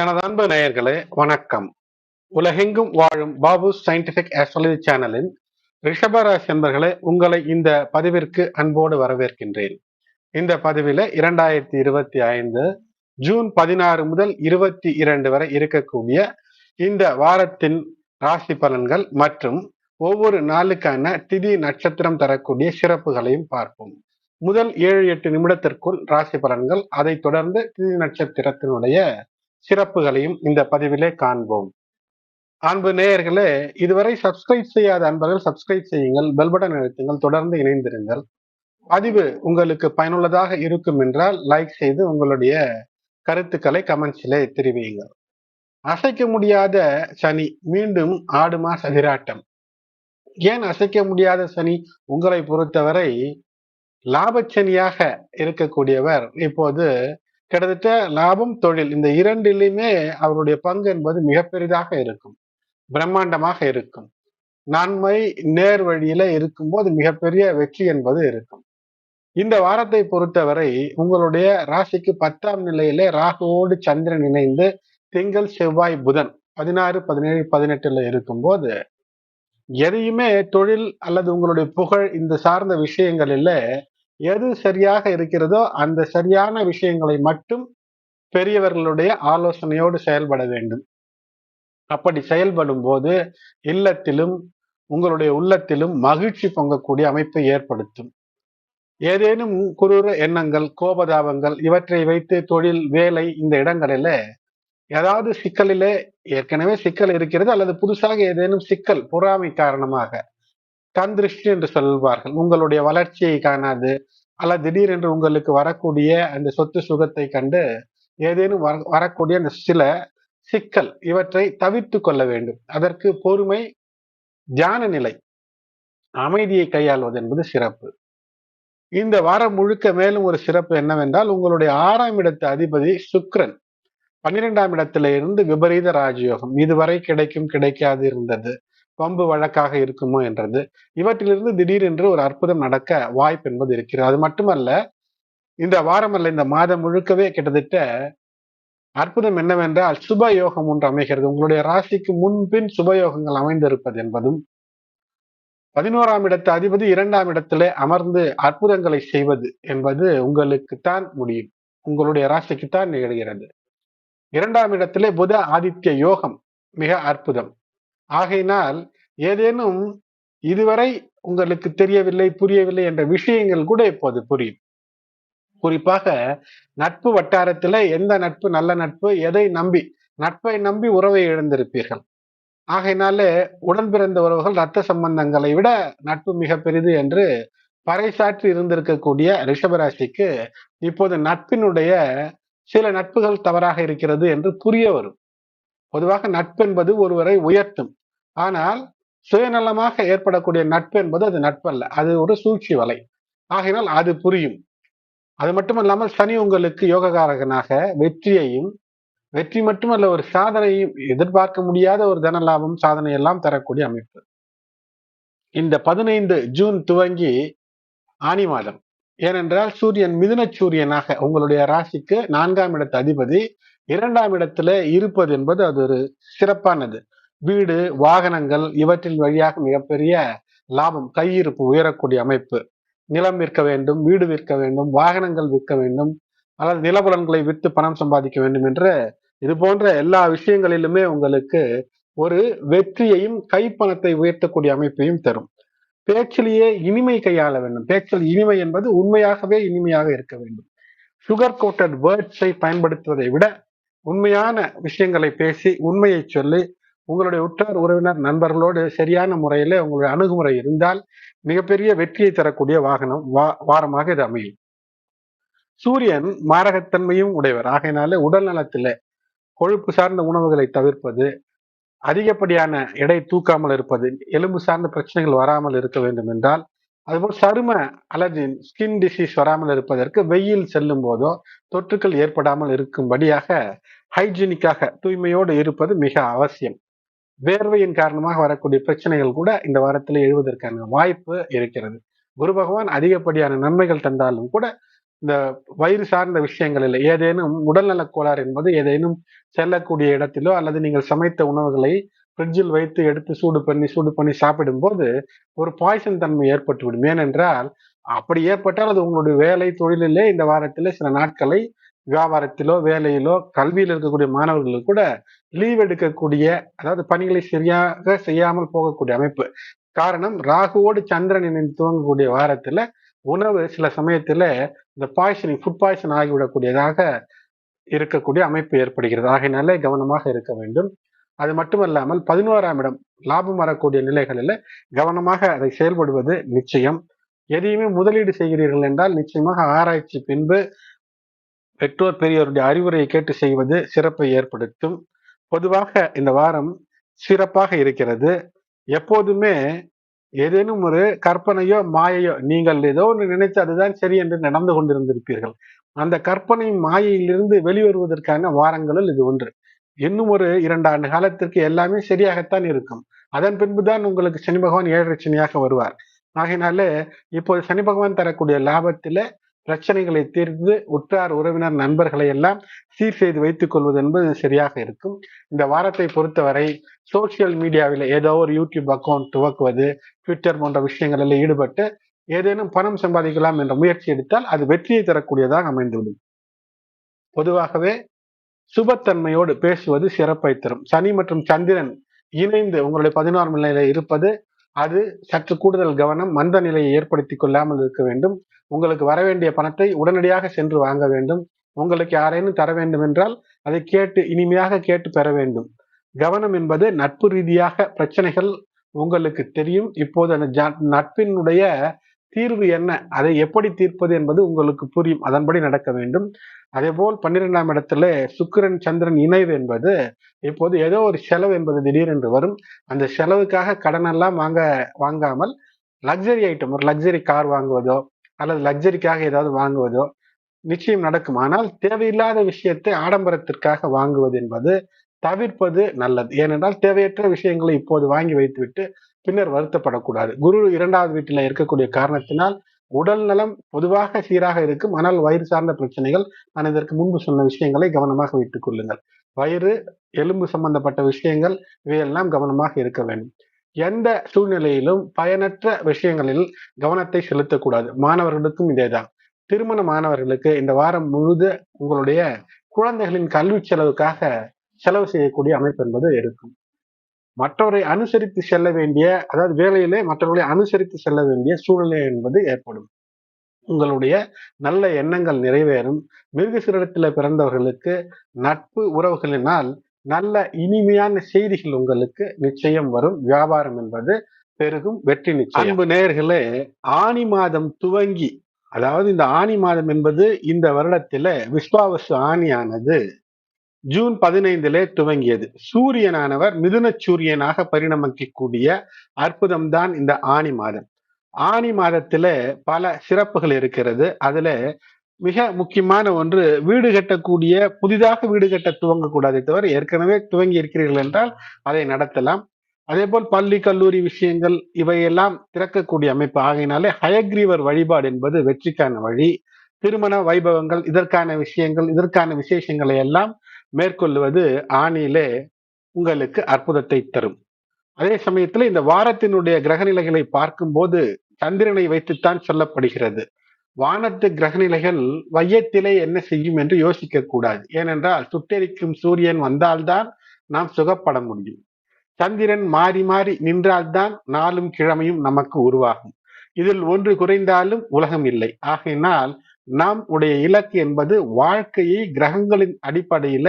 எனது அன்பு நேயர்களே வணக்கம். உலகெங்கும் வாழும் பாபு சயின்டிபிக் ஆஸ்ட்ராலஜி சேனலின் ரிஷபராசி என்பர்களே உங்களை இந்த பதிவிற்கு அன்போடு வரவேற்கின்றேன். இந்த பதிவில் இரண்டாயிரத்தி இருபத்தி ஐந்து ஜூன் பதினாறு முதல் இருபத்தி இரண்டு வரை இருக்கக்கூடிய இந்த வாரத்தின் ராசி பலன்கள் மற்றும் ஒவ்வொரு நாளுக்கான திதி நட்சத்திரம் தரக்கூடிய சிறப்புகளையும் பார்ப்போம். முதல் ஏழு எட்டு நிமிடத்திற்குள் ராசி பலன்கள் அதைத் தொடர்ந்து திதி நட்சத்திரத்தினுடைய சிறப்புகளையும் இந்த பதிவிலே காண்போம். அன்பு நேயர்களே இதுவரை சப்ஸ்கிரைப் செய்யாத அன்பர்கள் சப்ஸ்கிரைப் செய்யுங்கள் பெல் பட்டன் அழுத்துங்கள் தொடர்ந்து இணைந்திருங்கள். பதிவு உங்களுக்கு பயனுள்ளதாக இருக்கும் என்றால் லைக் செய்து உங்களுடைய கருத்துக்களை கமெண்ட்ஸிலே தெரிவியுங்கள். அசைக்க முடியாத சனி மீண்டும் ஆடு மாச ஏன் அசைக்க முடியாத சனி? உங்களை பொறுத்தவரை லாபச்சனியாக இருக்கக்கூடியவர் இப்போது கிட்டத்தட்ட லாபம் தொழில் இந்த இரண்டிலையுமே அவருடைய பங்கு என்பது மிக பெரிதாக இருக்கும். பிரம்மாண்டமாக இருக்கும். நன்மை நேர் வழியில இருக்கும்போது மிகப்பெரிய வெற்றி என்பது இருக்கும். இந்த வாரத்தை பொறுத்தவரை உங்களுடைய ராசிக்கு பத்தாம் நிலையிலே ராகுவோடு சந்திரன் இணைந்து திங்கள் செவ்வாய் புதன் பதினாறு பதினேழு பதினெட்டுல இருக்கும்போது எதையுமே தொழில் அல்லது உங்களுடைய புகழ் இந்த சார்ந்த விஷயங்களில எது சரியாக இருக்கிறதோ அந்த சரியான விஷயங்களை மட்டும் பெரியவர்களுடைய ஆலோசனையோடு செயல்பட வேண்டும். அப்படி செயல்படும் போது இல்லத்திலும் உங்களுடைய உள்ளத்திலும் மகிழ்ச்சி பொங்கக்கூடிய அமைப்பை ஏற்படுத்தும். ஏதேனும் குரூர எண்ணங்கள் கோபதாபங்கள் இவற்றை வைத்து தொழில் வேலை இந்த இடங்களில ஏதாவது சிக்கலிலே ஏற்கனவே சிக்கல் இருக்கிறது அல்லது புதுசாக ஏதேனும் சிக்கல் பொறாமை காரணமாக கண் திருஷ்டி என்று சொல்வார்கள். உங்களுடைய வளர்ச்சியை காணாது அல்ல திடீரென்று உங்களுக்கு வரக்கூடிய அந்த சொத்து சுகத்தை கண்டு ஏதேனும் வரக்கூடிய அந்த சில சிக்கல் இவற்றை தவிர்த்து கொள்ள வேண்டும். அதற்கு பொறுமை தியான நிலை அமைதியை கையாள்வது என்பது சிறப்பு. இந்த வாரம் முழுக்க மேலும் ஒரு சிறப்பு என்னவென்றால் உங்களுடைய ஆறாம் இடத்து அதிபதி சுக்ரன் பன்னிரெண்டாம் இடத்துல இருந்து விபரீத ராஜயோகம். இதுவரை கிடைக்கும் கிடைக்காது இருந்தது. பம்பு வழக்காக இருக்குமோ என்றது. இவற்றிலிருந்து திடீரென்று ஒரு அற்புதம் நடக்க வாய்ப்பு என்பது இருக்கிறது. அது மட்டுமல்ல இந்த வாரம் அல்ல இந்த மாதம் முழுக்கவே கிட்டத்தட்ட அற்புதம் என்னவென்றால் சுப யோகம் ஒன்று அமைகிறது. உங்களுடைய ராசிக்கு முன்பின் சுபயோகங்கள் அமைந்திருப்பது என்பதும் பதினோராம் இடத்து அதிபதி இரண்டாம் இடத்திலே அமர்ந்து அற்புதங்களை செய்வது என்பது உங்களுக்குத்தான் முடியும். உங்களுடைய ராசிக்குத்தான் நிகழ்கிறது இரண்டாம் இடத்திலே புத ஆதித்ய யோகம் மிக அற்புதம். ஆகையினால் ஏதேனும் இதுவரை உங்களுக்கு தெரியவில்லை புரியவில்லை என்ற விஷயங்கள் கூட இப்போது புரியும். குறிப்பாக நட்பு வட்டாரத்துல எந்த நட்பு நல்ல நட்பு எதை நம்பி நட்பை நம்பி உறவை இழந்திருப்பீர்கள். ஆகையினாலே உடன் பிறந்த உறவுகள் ரத்த சம்பந்தங்களை விட நட்பு மிக பெரிது என்று பறைசாற்றி இருந்திருக்கக்கூடிய ரிஷபராசிக்கு இப்போது நட்பினுடைய சில நட்புகள் தவறாக இருக்கிறது என்று புரிய வரும். பொதுவாக நட்பு என்பது ஒருவரை உயர்த்தும். ஆனால் சுயநலமாக ஏற்படக்கூடிய நட்பு என்பது அது நட்பல்ல அது ஒரு சூழ்ச்சி வலை. ஆகையினால் அது புரியும். அது மட்டுமல்லாமல் சனி உங்களுக்கு யோககாரகனாக வெற்றியையும் வெற்றி மட்டுமல்ல ஒரு சாதனையும் எதிர்பார்க்க முடியாத ஒரு தன லாபம் சாதனை எல்லாம் தரக்கூடிய அமைப்பு. இந்த பதினைந்து ஜூன் துவங்கி ஆனி மாதம். ஏனென்றால் சூரியன் மிதுன சூரியனாக உங்களுடைய ராசிக்கு நான்காம் இடத்து அதிபதி இரண்டாம் இடத்துல இருப்பது என்பது அது ஒரு சிறப்பானது. வீடு வாகனங்கள் இவற்றின் வழியாக மிகப்பெரிய லாபம் கையிருப்பு உயரக்கூடிய அமைப்பு. நிலம் விற்க வேண்டும் வீடு விற்க வேண்டும் வாகனங்கள் விற்க வேண்டும் அல்லது நிலபுலன்களை விற்று பணம் சம்பாதிக்க வேண்டும் என்று இது போன்ற எல்லா விஷயங்களிலுமே உங்களுக்கு ஒரு வெற்றியையும் கைப்பணத்தை உயர்த்தக்கூடிய அமைப்பையும் தரும். பேச்சிலேயே இனிமை கையாள வேண்டும். பேச்சில் இனிமை என்பது உண்மையாகவே இனிமையாக இருக்க வேண்டும். சுகர் கோட்டட் வேர்ட்ஸை பயன்படுத்துவதை விட உண்மையான விஷயங்களை பேசி உண்மையை சொல்லி உங்களுடைய உற்றார் உறவினர் நண்பர்களோடு சரியான முறையில உங்களுடைய அணுகுமுறை இருந்தால் மிகப்பெரிய வெற்றியை தரக்கூடிய வாகனம் வா வாரமாக இது அமையும். சூரியன் மாரகத்தன்மையும் உடையவர். ஆகையினால உடல் நலத்தில கொழுப்பு சார்ந்த உணவுகளை தவிர்ப்பது அதிகப்படியான எடை தூக்காமல் இருப்பது எலும்பு சார்ந்த பிரச்சனைகள் வராமல் இருக்க வேண்டும் என்றால் அதுபோல் சரும அலர்ஜி ஸ்கின் டிசீஸ் வராமல் இருப்பதற்கு வெயில் செல்லும் போதோ தொற்றுக்கள் ஏற்படாமல் இருக்கும்படியாக ஹைஜீனிக்காக தூய்மையோடு இருப்பது மிக அவசியம். வேர்வையின் காரணமாக வரக்கூடிய பிரச்சனைகள் கூட இந்த வாரத்தில் எழுவதற்கான வாய்ப்பு இருக்கிறது. குரு பகவான் அதிகப்படியான நன்மைகள் தந்தாலும் கூட இந்த வயிறு சார்ந்த விஷயங்களில் ஏதேனும் உடல்நலக் கோளாறு என்பது ஏதேனும் செல்லக்கூடிய இடத்திலோ அல்லது நீங்கள் சமைத்த உணவுகளை ஃப்ரிட்ஜில் வைத்து எடுத்து சூடு பண்ணி சூடு பண்ணி சாப்பிடும்போது ஒரு பாய்சன் தன்மை ஏற்பட்டுவிடும். ஏனென்றால் அப்படி ஏற்பட்டால் அது உங்களுடைய வேலை தொழிலிலே இந்த வாரத்திலே சில நாட்களை வியாபாரத்திலோ வேலையிலோ கல்வியில் இருக்கக்கூடிய மாணவர்களுக்கு கூட லீவ் எடுக்கக்கூடிய அதாவது பணிகளை சரியாக செய்யாமல் போகக்கூடிய அமைப்பு. காரணம் ராகுவோடு சந்திரன் இணைந்து துவங்கக்கூடிய வாரத்துல உணவு சில சமயத்துல இந்த பாய்சனிங் ஃபுட் பாய்சன் ஆகிவிடக்கூடியதாக இருக்கக்கூடிய அமைப்பு ஏற்படுகிறது. ஆகையினாலே கவனமாக இருக்க வேண்டும். அது மட்டுமல்லாமல் பதினோராம் இடம் லாபம் வரக்கூடிய நிலைகளில் கவனமாக அதை செயல்படுவது நிச்சயம். எதையுமே முதலீடு செய்கிறீர்கள் என்றால் நிச்சயமாக ஆராய்ச்சி பின்பு பெற்றோர் பெரியோருடைய அறிவுரையை கேட்டு செய்வது சிறப்பை ஏற்படுத்தும். பொதுவாக இந்த வாரம் சிறப்பாக இருக்கிறது. எப்போதுமே ஏதேனும் ஒரு கற்பனையோ மாயையோ நீங்கள் ஏதோ ஒன்று நினைத்து அதுதான் சரி என்று நடந்து கொண்டிருந்திருப்பீர்கள். அந்த கற்பனை மாயையிலிருந்து வெளிவருவதற்கான வாரங்களில் இது ஒன்று. இன்னும் ஒரு இரண்டு ஆண்டு காலத்திற்கு எல்லாமே சரியாகத்தான் இருக்கும். அதன் பின்புதான் உங்களுக்கு சனி பகவான் ஏழரை சனியாக வருவார். ஆகினாலே இப்போது சனி பகவான் தரக்கூடிய லாபத்தில பிரச்சனைகளை தீர்ந்து உற்றார் உறவினர் நண்பர்களை எல்லாம் சீர் செய்து வைத்துக் கொள்வது என்பது சரியாக இருக்கும். இந்த வாரத்தை பொறுத்தவரை சோசியல் மீடியாவில் ஏதோ ஒரு யூடியூப் அக்கௌண்ட் துவக்குவது ட்விட்டர் போன்ற விஷயங்களில் ஈடுபட்டு ஏதேனும் பணம் சம்பாதிக்கலாம் என்ற முயற்சி எடுத்தால் அது வெற்றியை தரக்கூடியதாக அமைந்துவிடும். பொதுவாகவே சுபத்தன்மையோடு பேசுவது சிறப்பை தரும். சனி மற்றும் சந்திரன் இணைந்து உங்களுடைய பதினோரு நிலையில இருப்பது அது சற்று கூடுதல் கவனம் மந்த நிலையை ஏற்படுத்தி கொள்ளாமல் இருக்க வேண்டும். உங்களுக்கு வர வேண்டிய பணத்தை உடனடியாக சென்று வாங்க வேண்டும். உங்களுக்கு யாரேனும் தர வேண்டும் என்றால் அதை கேட்டு இனிமையாக கேட்டு பெற வேண்டும். கவனம் என்பது நட்பு ரீதியாக பிரச்சனைகள் உங்களுக்கு தெரியும். இப்போது அந்த நட்பினுடைய தீர்வு என்ன? அதை எப்படி தீர்ப்பது என்பது உங்களுக்கு புரியும். அதன்படி நடக்க வேண்டும். அதே போல் பன்னிரெண்டாம் இடத்துல சுக்கிரன் சந்திரன் இணைவு என்பது இப்போது ஏதோ ஒரு செலவு என்பது திடீரென்று வரும். அந்த செலவுக்காக கடனெல்லாம் வாங்க வாங்காமல் லக்ஸரி ஐட்டம் ஒரு லக்ஸரி கார் வாங்குவதோ அல்லது லக்ஸரிக்காக ஏதாவது வாங்குவதோ நிச்சயம் நடக்கும். ஆனால் தேவையில்லாத விஷயத்தை ஆடம்பரத்திற்காக வாங்குவது என்பது தவிர்ப்பது நல்லது. ஏனென்றால் தேவையற்ற விஷயங்களை இப்போது வாங்கி வைத்துவிட்டு பின்னர் வருத்தப்படக்கூடாது. குரு இரண்டாவது வீட்டில் இருக்கக்கூடிய காரணத்தினால் உடல் நலம் பொதுவாக சீராக இருக்கும். ஆனால் வயிறு சார்ந்த பிரச்சனைகள் நான் இதற்கு முன்பு சொன்ன விஷயங்களை கவனமாக வைத்துக் கொள்ளுங்கள். வயிறு எலும்பு சம்பந்தப்பட்ட விஷயங்கள் இவையெல்லாம் கவனமாக இருக்க வேண்டும். எந்த சூழ்நிலையிலும் பயனற்ற விஷயங்களில் கவனத்தை செலுத்தக்கூடாது. மாணவர்களுக்கும் இதேதான். திருமண மாணவர்களுக்கு இந்த வாரம் முழுது உங்களுடைய குழந்தைகளின் கல்வி செலவுக்காக செலவு செய்யக்கூடிய அமைப்பு என்பது இருக்கும். மற்றவரை அனுசரித்து செல்ல வேண்டிய அதாவது வேலையிலே மற்றவர்களை அனுசரித்து செல்ல வேண்டிய சூழ்நிலை என்பது ஏற்படும். உங்களுடைய நல்ல எண்ணங்கள் நிறைவேறும். மிருகசிரத்தில் பிறந்தவர்களுக்கு நட்பு உறவுகளினால் நல்ல இனிமையான செய்திகள் உங்களுக்கு நிச்சயம் வரும். வியாபாரம் என்பது பெருகும் வெற்றி நிச்சயம். அன்பு நேர்களே ஆணி மாதம் துவங்கி அதாவது இந்த ஆணி மாதம் என்பது இந்த வருடத்தில விஸ்வாவசு ஆணியானது ஜூன் பதினைந்திலே துவங்கியது. சூரியனானவர் மிதுன சூரியனாக பரிணமிக்கக்கூடிய அற்புதம் தான் இந்த ஆணி மாதம். ஆணி மாதத்துல பல சிறப்புகள் இருக்கிறது. அதுல மிக முக்கியமான ஒன்று வீடு கட்டக்கூடிய புதிதாக வீடு கட்ட துவங்கக்கூடாதே தவிர ஏற்கனவே துவங்கி இருக்கிறீர்கள் என்றால் அதை நடத்தலாம். அதே போல் பள்ளி கல்லூரி விஷயங்கள் இவையெல்லாம் திறக்கக்கூடிய அமைப்பு ஆகையினாலே ஹயக்ரீவர் வழிபாடு என்பது வெற்றிக்கான வழி. திருமண வைபவங்கள் இதற்கான விஷயங்கள் இதற்கான விசேஷங்களை எல்லாம் மேற்கொள்வது ஆணியிலே உங்களுக்கு அற்புதத்தை தரும். அதே சமயத்தில் இந்த வாரத்தினுடைய கிரகநிலைகளை பார்க்கும்போது சந்திரனை வைத்துத்தான் சொல்லப்படுகிறது. வானத்து கிரகநிலைகள் வையத்திலே என்ன செய்யும் என்று யோசிக்க கூடாது. ஏனென்றால் சுட்டெரிக்கும் சூரியன் வந்தால்தான் நாம் சுகப்பட முடியும். சந்திரன் மாறி மாறி நின்றால்தான் நாளும் கிழமையும் நமக்கு உருவாகும். இதில் ஒன்று குறைந்தாலும் உலகம் இல்லை. ஆகையினால் நாம் உடைய இலக்கு என்பது வாழ்க்கையை கிரகங்களின் அடிப்படையில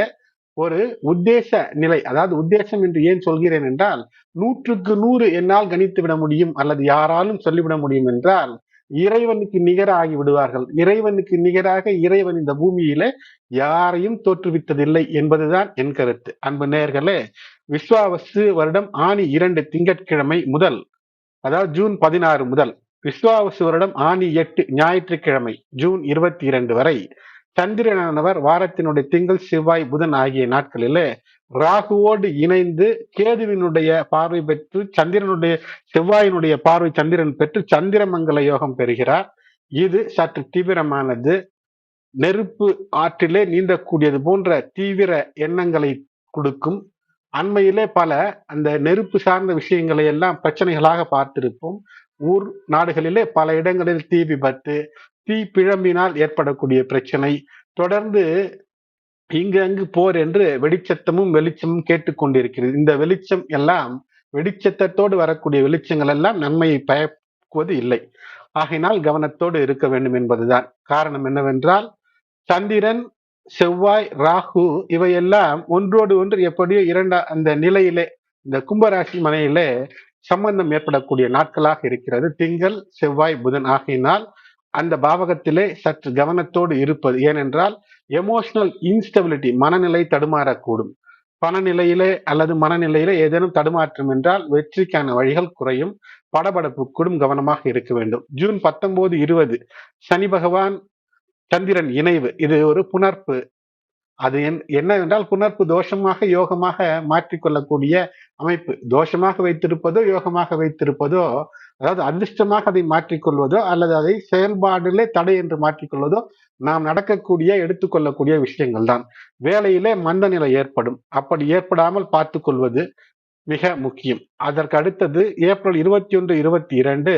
ஒரு உத்தேச நிலை. அதாவது உத்தேசம் என்று ஏன் சொல்கிறேன் என்றால் நூற்றுக்கு நூறு என்னால் கணித்து விட முடியும் அல்லது யாராலும் சொல்லிவிட முடியும் என்றால் இறைவனுக்கு நிகராகி விடுவார்கள். இறைவனுக்கு நிகராக இறைவன் இந்த பூமியில யாரையும் தோற்றுவித்ததில்லை என்பதுதான் என் கருத்து. அன்பு நேர்களே விஸ்வாவசு வருடம் ஆணி இரண்டு திங்கட்கிழமை முதல் அதாவது ஜூன் பதினாறு முதல். விஸ்வாவசு வருடம் ஆணி எட்டு ஞாயிற்றுக்கிழமை ஜூன் இருபத்தி இரண்டு வரை. சந்திரனானவர் வாரத்தினுடைய திங்கள் செவ்வாய் புதன் ஆகிய நாட்களிலே ராகுவோடு இணைந்து கேதுவினுடைய பார்வை பெற்று சந்திரனுடைய செவ்வாயினுடைய பார்வை சந்திரன் பெற்று சந்திரமங்கல யோகம் பெறுகிறார். இது சற்று தீவிரமானது. நெருப்பு ஆற்றிலே நீந்தக்கூடியது போன்ற தீவிர எண்ணங்களை கொடுக்கும். அண்மையிலே பல அந்த நெருப்பு சார்ந்த விஷயங்களை எல்லாம் பிரச்சனைகளாக பார்த்திருப்போம். ஊர் நாடுகளிலே பல இடங்களில் தீ விபத்து தீ பிழம்பினால் ஏற்படக்கூடிய பிரச்சனை. தொடர்ந்து இங்கு அங்கு போர் என்று வெடிச்சத்தமும் வெளிச்சமும் கேட்டுக்கொண்டிருக்கிறது இந்த வெளிச்சம் எல்லாம் வெடிச்சத்தோடு வரக்கூடிய வெளிச்சங்கள் எல்லாம் நன்மையை பயக்குவது இல்லை. ஆகையினால் கவனத்தோடு இருக்க வேண்டும் என்பதுதான். காரணம் என்னவென்றால் சந்திரன் செவ்வாய் ராகு இவையெல்லாம் ஒன்றோடு ஒன்று எப்படியோ இரண்டா அந்த நிலையிலே இந்த கும்பராசி மனையிலே சம்பந்தம் ஏற்படக்கூடிய நாட்களாக இருக்கிறது. திங்கள் செவ்வாய் புதன். ஆகையினால் அந்த பாவகத்திலே சற்று கவனத்தோடு இருப்பது. ஏனென்றால் எமோஷனல் இன்ஸ்டபிலிட்டி மனநிலை தடுமாறக்கூடும். பணநிலையிலே அல்லது மனநிலையிலே ஏதேனும் தடுமாற்றம் என்றால் வெற்றிக்கான வழிகள் குறையும். படபடப்புக்கூடும் கவனமாக இருக்க வேண்டும். ஜூன் பத்தொன்பது இருபது. சனி பகவான் சந்திரன் இணைவு. இது ஒரு புணர்ப்பு. அது என்னவென்றால் புணர்ப்பு தோஷமாக யோகமாக மாற்றிக்கொள்ளக்கூடிய அமைப்பு. தோஷமாக வைத்திருப்பதோ யோகமாக வைத்திருப்பதோ அதாவது அதிர்ஷ்டமாக அதை மாற்றிக்கொள்வதோ அல்லது அதை செயல்பாடிலே தடை என்று மாற்றிக்கொள்வதோ நாம் நடக்கக்கூடிய எடுத்துக்கொள்ளக்கூடிய விஷயங்கள் தான் வேலையிலே மந்த நிலை ஏற்படும். அப்படி ஏற்படாமல் பார்த்து கொள்வது மிக முக்கியம். அதற்கு அடுத்தது ஏப்ரல் இருபத்தி ஒன்று இருபத்தி இரண்டு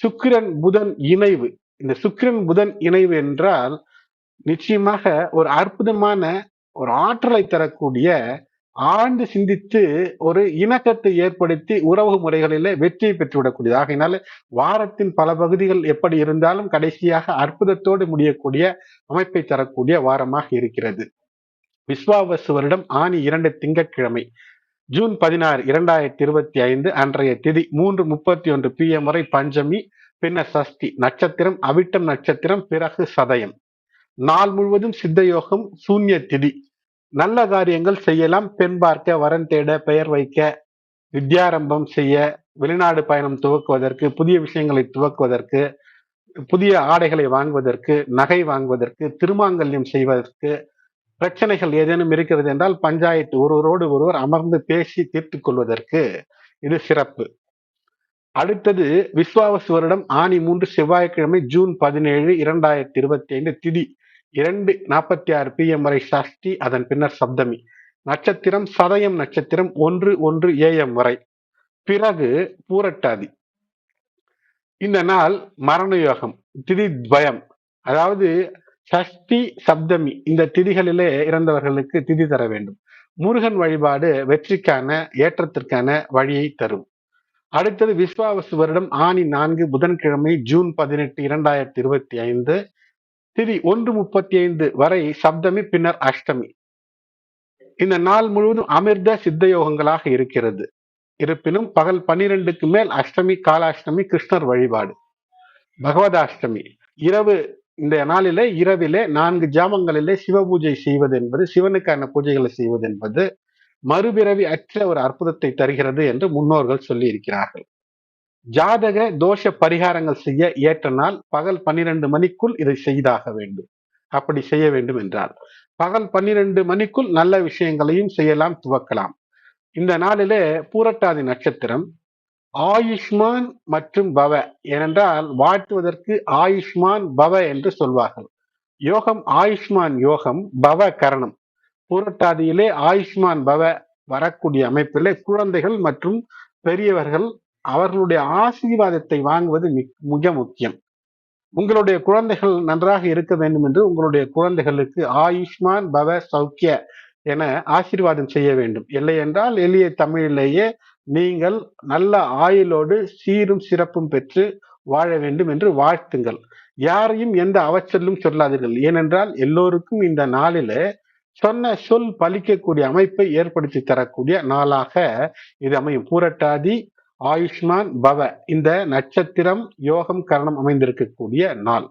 சுக்கிரன் புதன் இணைவு. இந்த சுக்கிரன் புதன் இணைவு என்றால் நிச்சயமாக ஒரு அற்புதமான ஒரு ஆற்றலை தரக்கூடிய ஆழ்ந்து சிந்தித்து ஒரு இணக்கத்தை ஏற்படுத்தி உறவு முறைகளிலே வெற்றியை பெற்றுவிடக்கூடியது. ஆகையினால வாரத்தின் பல பகுதிகள் எப்படி இருந்தாலும் கடைசியாக அற்புதத்தோடு முடியக்கூடிய அமைப்பை தரக்கூடிய வாரமாக இருக்கிறது. விஸ்வாவசு வருடம் ஆணி இரண்டு திங்கட்கிழமை ஜூன் பதினாறு இரண்டாயிரத்தி இருபத்தி ஐந்து அன்றைய திதி மூன்று முப்பத்தி ஒன்று பி எம் வரை பஞ்சமி பின்னர் சஷ்டி நட்சத்திரம் அவிட்டம் நட்சத்திரம் பிறகு சதயம். நாள் முழுவதும் சித்த யோகம் சூன்ய திதி. நல்ல காரியங்கள் செய்யலாம். பெண் பார்க்க வரன் தேட பெயர் வைக்க வித்யாரம்பம் செய்ய வெளிநாடு பயணம் துவக்குவதற்கு புதிய விஷயங்களை துவக்குவதற்கு புதிய ஆடைகளை வாங்குவதற்கு நகை வாங்குவதற்கு திருமாங்கல்யம் செய்வதற்கு பிரச்சனைகள் ஏதேனும் இருக்கிறது என்றால் பஞ்சாயத்து ஒருவரோடு ஒருவர் அமர்ந்து பேசி தீர்த்து கொள்வதற்கு இது சிறப்பு. அடுத்தது விஸ்வாவசு வருடம் ஆணி மூன்று செவ்வாய்க்கிழமை ஜூன் பதினேழு இரண்டாயிரத்தி இருபத்தி ஐந்து திதி. இரண்டு நாற்பத்தி ஆறு பிஎம் வரை சஷ்டி அதன் பின்னர் சப்தமி. நட்சத்திரம் சதயம் நட்சத்திரம் ஒன்று ஒன்று ஏஎம் வரை. பிறகு பூரட்டாதி. இந்த நாள் மரண யோகம் திதி துவயம். அதாவது சஷ்டி சப்தமி இந்த திதிகளிலே இறந்தவர்களுக்கு திதி தர வேண்டும். முருகன் வழிபாடு வெற்றிக்கான ஏற்றத்திற்கான வழியை தரும். அடுத்தது விஸ்வாவசு வருடம் ஆணி நான்கு புதன்கிழமை ஜூன் பதினெட்டு இரண்டாயிரத்தி இருபத்தி ஐந்து. திதி ஒன்று முப்பத்தி ஐந்து வரை சப்தமி பின்னர் அஷ்டமி. இந்த நாள் முழுவதும் அமிர்த சித்த யோகங்களாக இருக்கிறது. இருப்பினும் பகல் பன்னிரெண்டுக்கு மேல் அஷ்டமி காலாஷ்டமி கிருஷ்ணர் வழிபாடு. பகவதாஷ்டமி. இரவு இந்த நாளிலே இரவிலே நான்கு ஜாமங்களிலே சிவ பூஜை செய்வது என்பது சிவனுக்கான பூஜைகளை செய்வது என்பது மறுபிறவி அற்ற ஒரு அற்புதத்தை தருகிறது என்று முன்னோர்கள் சொல்லி இருக்கிறார்கள் ஜாதக தோஷ பரிகாரங்கள் செய்ய ஏற்ற நாள் பகல் பன்னிரண்டு மணிக்குள் இதை செய்தாக வேண்டும். அப்படி செய்ய வேண்டும் என்றால் பகல் பன்னிரண்டு மணிக்குள் நல்ல விஷயங்களையும் செய்யலாம் துவக்கலாம். இந்த நாளிலே பூரட்டாதி நட்சத்திரம் ஆயுஷ்மான் மற்றும் பவ ஏனென்றால் வாழ்த்துவதற்கு ஆயுஷ்மான் பவ என்று சொல்வார்கள். யோகம் ஆயுஷ்மான் யோகம் பவ கரணம். பூரட்டாதியிலே ஆயுஷ்மான் பவ வரக்கூடிய அமைப்பிலே குழந்தைகள் மற்றும் பெரியவர்கள் அவர்களுடைய ஆசீர்வாதத்தை வாங்குவது மிக முக்கியம். உங்களுடைய குழந்தைகள் நன்றாக இருக்க வேண்டும் என்று உங்களுடைய குழந்தைகளுக்கு ஆயுஷ்மான் பவ சௌக்கிய என ஆசீர்வாதம் செய்ய வேண்டும். இல்லை என்றால் எளிய தமிழிலேயே நீங்கள் நல்ல ஆயுளோடு சீரும் சிறப்பும் பெற்று வாழ வேண்டும் என்று வாழ்த்துங்கள். யாரையும் எந்த அவச்சலும் சொல்லாதீர்கள். ஏனென்றால் எல்லோருக்கும் இந்த நாளில சொன்ன சொல் பலிக்கக்கூடிய அமைப்பை ஏற்படுத்தி தரக்கூடிய நாளாக இது அமையும். பூரட்டாதி ஆயுஷ்மான் பவ இந்த நட்சத்திரம் யோகம் கரணம் அமைந்திருக்கக்கூடிய நாள்.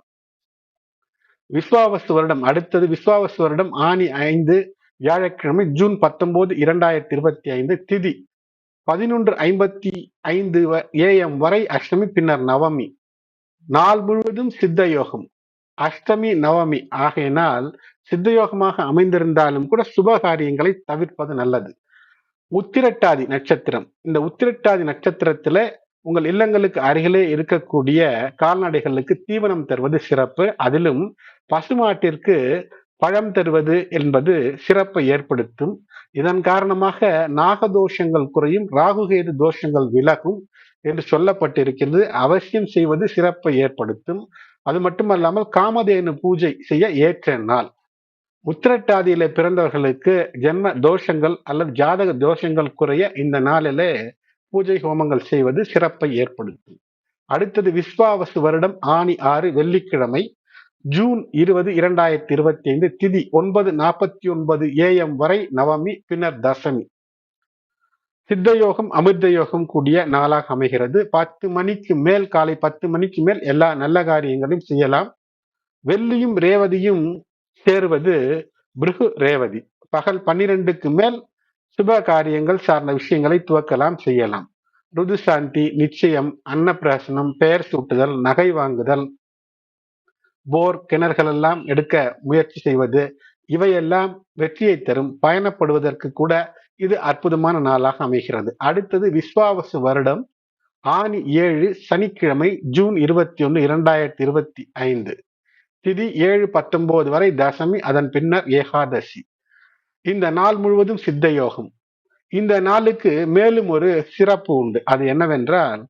விஸ்வாவசு வருடம் அடுத்தது விஸ்வாவசு வருடம் ஆணி ஐந்து வியாழக்கிழமை ஜூன் பத்தொன்பது இரண்டாயிரத்தி இருபத்தி ஐந்து திதி பதினொன்று ஐம்பத்தி ஐந்து ஏஎம் வரை அஷ்டமி பின்னர் நவமி. நாள் முழுவதும் சித்த யோகம். அஷ்டமி நவமி ஆகையினால் சித்த யோகமாக அமைந்திருந்தாலும் கூட சுப காரியங்களை தவிர்ப்பது நல்லது. உத்திரட்டாதி நட்சத்திரம். இந்த உத்திரட்டாதி நட்சத்திரத்துல உங்கள் இல்லங்களுக்கு அருகிலே இருக்கக்கூடிய கால்நடைகளுக்கு தீவனம் தருவது சிறப்பு. அதிலும் பசுமாட்டிற்கு பழம் தருவது என்பது சிறப்பை ஏற்படுத்தும். இதன் காரணமாக நாகதோஷங்கள் குறையும் ராகுகேது தோஷங்கள் விலகும் என்று சொல்லப்பட்டிருக்கிறது. அவசியம் செய்வது சிறப்பை ஏற்படுத்தும். அது மட்டுமல்லாமல் காமதேனு பூஜை செய்ய ஏற்ற நாள். உத்திரட்டாதியில பிறந்தவர்களுக்கு ஜென்ம தோஷங்கள் அல்லது ஜாதக தோஷங்கள் குறைய இந்த நாளிலே பூஜை ஹோமங்கள் செய்வது சிறப்பை ஏற்படுத்தும். அடுத்தது விஸ்வாவசு வருடம் ஆணி ஆறு வெள்ளிக்கிழமை ஜூன் இருபது இரண்டாயிரத்தி இருபத்தி ஐந்து திதி ஒன்பது நாற்பத்தி ஒன்பது ஏஎம் வரை நவமி பின்னர் தசமி. சித்தயோகம் அமிர்த யோகம் கூடிய நாளாக அமைகிறது. பத்து மணிக்கு மேல் காலை பத்து மணிக்கு மேல் எல்லா நல்ல காரியங்களையும் செய்யலாம். வெள்ளியும் ரேவதியும் சேருவது பிருகு ரேவதி. பகல் பன்னிரெண்டுக்கு மேல் சுப காரியங்கள் சார்ந்த விஷயங்களை துவக்கலாம் செய்யலாம். ருது சாந்தி நிச்சயம் அன்னப்பிராசனம் பெயர் சூட்டுதல் நகை வாங்குதல் போர் கிணறுகள் எல்லாம் எடுக்க முயற்சி செய்வது இவையெல்லாம் வெற்றியை தரும். பயணப்படுவதற்கு கூட இது அற்புதமான நாளாக அமைகிறது. அடுத்தது விஸ்வாவசு வருடம் ஆணி ஏழு சனிக்கிழமை ஜூன் இருபத்தி ஒன்று இரண்டாயிரத்தி இருபத்தி ஐந்து. திதி ஏழு பத்தொன்பது வரை தசமி அதன் பின்னர் ஏகாதசி. இந்த நாள் முழுவதும் சித்த யோகம் இந்த நாளுக்கு மேலும் ஒரு சிறப்பு உண்டு. அது என்னவென்றால்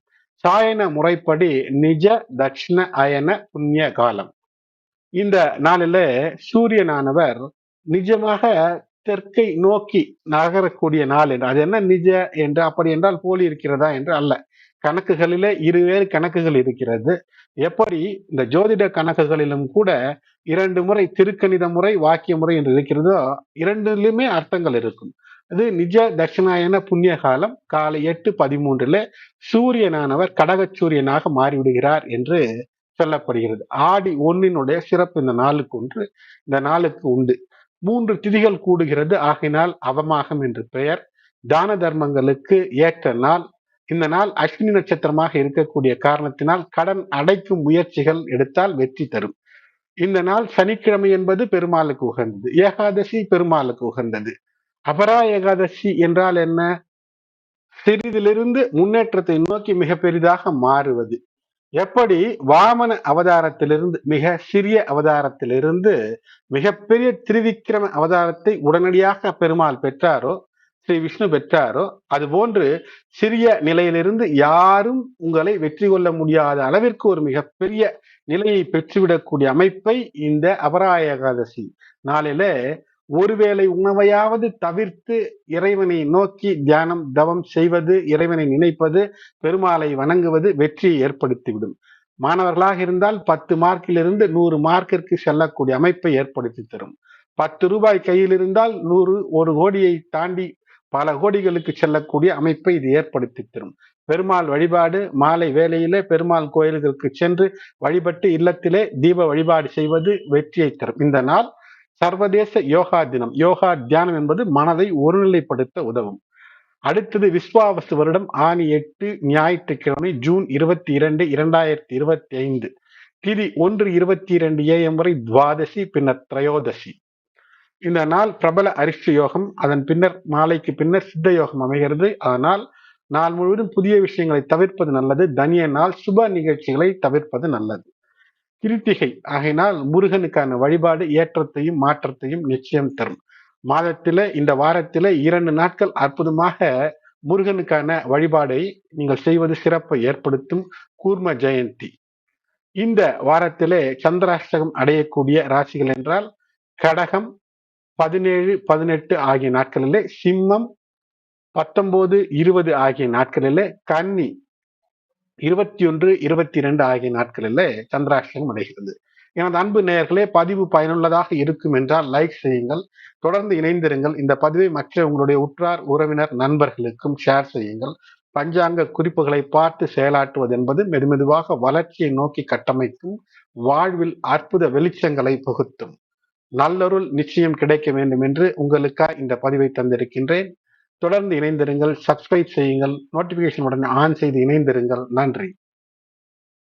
சாயன முறைப்படி நிஜ தட்சிண அயன புண்ணிய காலம். இந்த நாளில சூரியனானவர் நிஜமாக தெற்கை நோக்கி நகரக்கூடிய நாள். என்று அது என்ன நிஜ என்று அப்படி என்றால் போலி இருக்கிறதா என்று அல்ல. கணக்குகளிலே இருவேறு கணக்குகள் இருக்கிறது. எப்படி? இந்த ஜோதிட கணக்குகளிலும் கூட இரண்டு முறை திருக்கணித முறை வாக்கிய முறை என்று இருக்கிறதோ இரண்டிலுமே அர்த்தங்கள் இருக்கும். அது நிஜ தட்சிணாயன புண்ணிய காலம் காலை எட்டு பதிமூன்றுல சூரியனானவர் கடக சூரியனாக மாறிவிடுகிறார் என்று சொல்லப்படுகிறது. ஆடி ஒன்னினுடைய சிறப்பு இந்த நாளுக்கு ஒன்று இந்த நாளுக்கு உண்டு. மூன்று திதிகள் கூடுகிறது. ஆகினால் அவமாகம் என்று பெயர். தான தர்மங்களுக்கு ஏற்ற நாள் இந்த நாள் அஸ்வினி நட்சத்திரமாக இருக்கக்கூடிய காரணத்தினால் கடன் அடைக்கும் முயற்சிகள் எடுத்தால் வெற்றி தரும். இந்த நாள் சனிக்கிழமை என்பது பெருமாளுக்கு உகந்தது. ஏகாதசி பெருமாளுக்கு உகந்தது. அபரா ஏகாதசி என்றால் என்ன? சிறிதிலிருந்து முன்னேற்றத்தை நோக்கி மிக பெரிதாக மாறுவது. எப்படி? வாமன அவதாரத்திலிருந்து மிக சிறிய அவதாரத்திலிருந்து மிகப்பெரிய திருவிக்கிரம அவதாரத்தை உடனடியாக பெருமாள் பெற்றாரோ ஸ்ரீ விஷ்ணு பெற்றாரோ அது போன்று சிறிய நிலையிலிருந்து யாரும் உங்களை வெற்றி கொள்ள முடியாத அளவிற்கு ஒரு மிகப்பெரிய நிலையை பெற்றுவிடக்கூடிய அமைப்பை இந்த அபராய ஏகாதசி நாளில ஒருவேளை உணவையாவது தவிர்த்து இறைவனை நோக்கி தியானம் தவம் செய்வது இறைவனை நினைப்பது பெருமாளை வணங்குவது வெற்றியை ஏற்படுத்திவிடும். மாணவர்களாக இருந்தால் பத்து மார்க்கிலிருந்து நூறு மார்க்கிற்கு செல்லக்கூடிய அமைப்பை ஏற்படுத்தி தரும். பத்து ரூபாய் கையில் இருந்தால் நூறு ஒரு கோடியை தாண்டி பல கோடிகளுக்கு செல்லக்கூடிய அமைப்பை இது ஏற்படுத்தி தரும். பெருமாள் வழிபாடு மாலை வேலையிலே பெருமாள் கோயில்களுக்கு சென்று வழிபட்டு இல்லத்திலே தீப வழிபாடு செய்வது வெற்றியை தரும். இந்த நாள் சர்வதேச யோகா தினம். யோகா தியானம் என்பது மனதை ஒருநிலைப்படுத்த உதவும். அடுத்தது விஸ்வாவசு வருடம் ஆணி எட்டு ஞாயிற்றுக்கிழமை ஜூன் இருபத்தி இரண்டு இரண்டாயிரத்தி இருபத்தி ஐந்து திதி ஒன்று இருபத்தி இரண்டு ஏஎம் வரை துவாதசி பின்னர் திரையோதசி. இந்த நாள் பிரபல அரிஷ்ட யோகம் அதன் பின்னர் மாலைக்கு பின்னர் சித்த யோகம் அமைகிறது. அதனால் நாள் முழுவதும் புதிய விஷயங்களை தவிர்ப்பது நல்லது. தனிய நாள் சுப நிகழ்ச்சிகளை தவிர்ப்பது நல்லது. கிருத்திகை ஆகையினால் முருகனுக்கான வழிபாடு ஏற்றத்தையும் மாற்றத்தையும் நிச்சயம் தரும். மாதத்தில இந்த வாரத்தில இரண்டு நாட்கள் அற்புதமாக முருகனுக்கான வழிபாடை நீங்கள் செய்வது சிறப்பை ஏற்படுத்தும். கூர்ம ஜெயந்தி. இந்த வாரத்திலே சந்திராஷ்டகம் அடையக்கூடிய ராசிகள் என்றால் கடகம் பதினேழு பதினெட்டு ஆகிய நாட்களிலே சிம்மம் பத்தொன்பது இருபது ஆகிய நாட்களிலே கன்னி இருபத்தி ஒன்று இருபத்தி இரண்டு ஆகிய நாட்களிலே சந்திராஷ்டகம் அடைகிறது. எனது அன்பு நேயர்களே பதிவு பயனுள்ளதாக இருக்கும் என்றால் லைக் செய்யுங்கள். தொடர்ந்து இணைந்திருங்கள். இந்த பதிவை மற்ற உங்களுடைய உற்றார் உறவினர் நண்பர்களுக்கும் ஷேர் செய்யுங்கள். பஞ்சாங்க குறிப்புகளை பார்த்து செயலாற்றுவது என்பது மெதுமெதுவாக வளர்ச்சியை நோக்கி கட்டமைக்கும் வாழ்வில் அற்புத வெளிச்சங்களை புகுத்தும். நல்லொருள் நிச்சயம் கிடைக்க வேண்டும் என்று உங்களுக்காக இந்த பதிவை தந்திருக்கின்றேன். தொடர்ந்து இணைந்திருங்கள் சப்ஸ்கிரைப் செய்யுங்கள் நோட்டிபிகேஷன் உடனே ஆன் செய்து இணைந்திருங்கள். நன்றி.